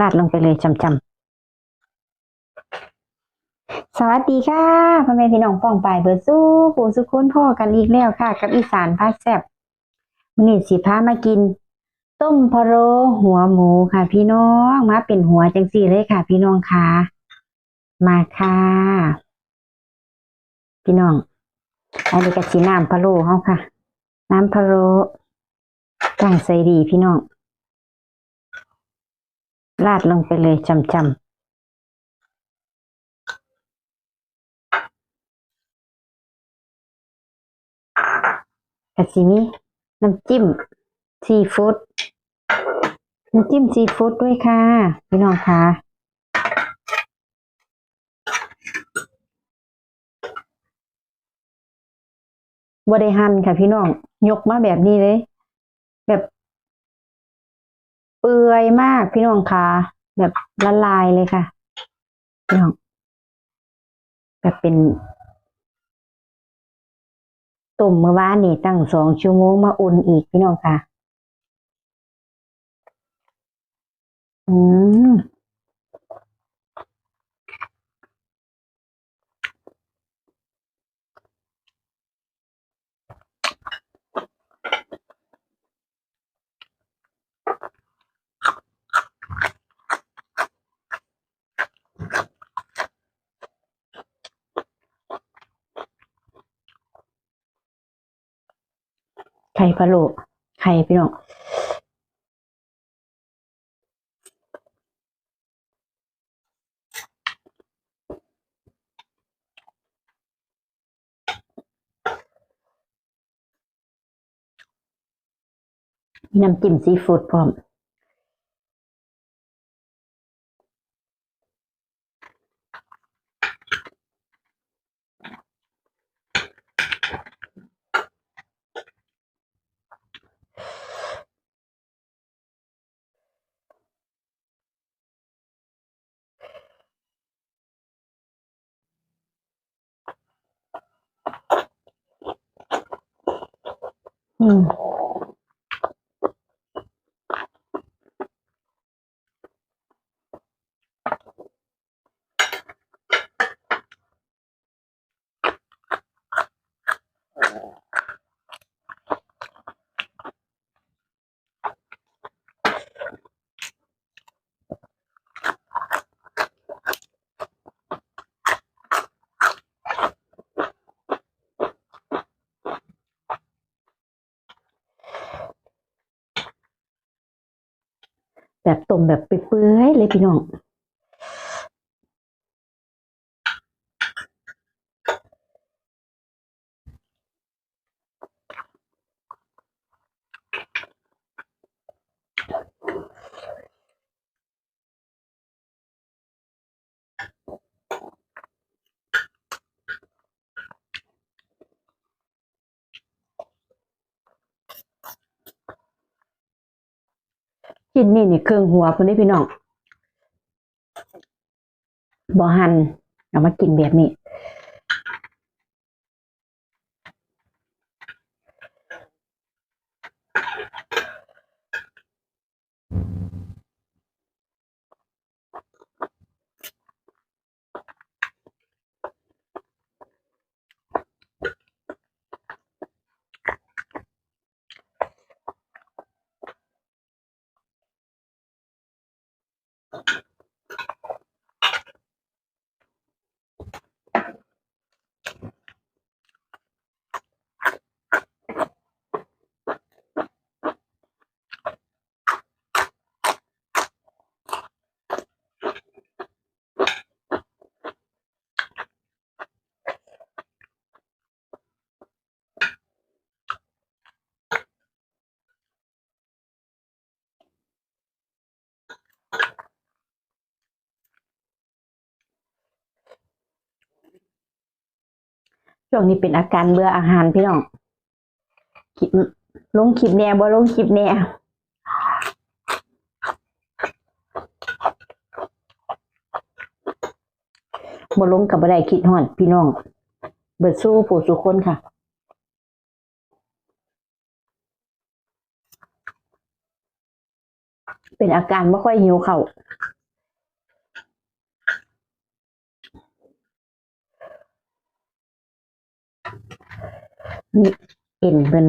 ราดลงไปเลยจำจำสวัสดีค่ะพ่อแม่พี่น้องป้องปายเบิร์สู้ปู่สุคนพ่อกันอีกแล้วค่ะ กับอีสานพาแซบวันนี้สิพามากิน ต้มพะโล้หัวหมูค่ะ พี่น้องมาเป็นหัวจังสี่เลยค่ะ พี่น้องค่ะ มาค่ะ พี่น้องอันนี้ก็สีน้ำพะโล้เฮาค่ะ น้ำพะโล้ตั้งใส่ดีพี่น้อง ราดลงไปเลยจำจำกะสิมีน้ำจิ้มซีฟู้ดน้ำจิ้มซีฟู้ดด้วยค่ะ พี่น้องค่ะบริหันค่ะพี่น้อง ยกมาแบบนี้เลย แบบ เปื่อยมากพี่น้องคะแบบละลายเลยค่ะพี่น้องแบบเป็นต้มเมื่อวานนี่ตั้งสองชั่วโมงมาอุ่นอีกพี่น้องค่ะ อืม ข่พะโล้ไข่พี่น้องมีน้ำจิ้มซีฟู้ดพร้อม อืม แบบต้มแบบเปื่อยเลยพี่น้อง กินนี่นี่เครื่องหัวคนนี้พี่น้องบอหันเอามากินแบบนี้ ช่วงนี้เป็นอาการเบื่ออาหารพี่น้องคลิปลงคลิปแน่บ่ลงคลิปแน่บ่ลงกับบ่ได้คิดฮอดพี่น้อง เบิดสู้ผู้สุคนค่ะเป็นอาการไม่ค่อยหิวเขาว นี่เอ็นเป็น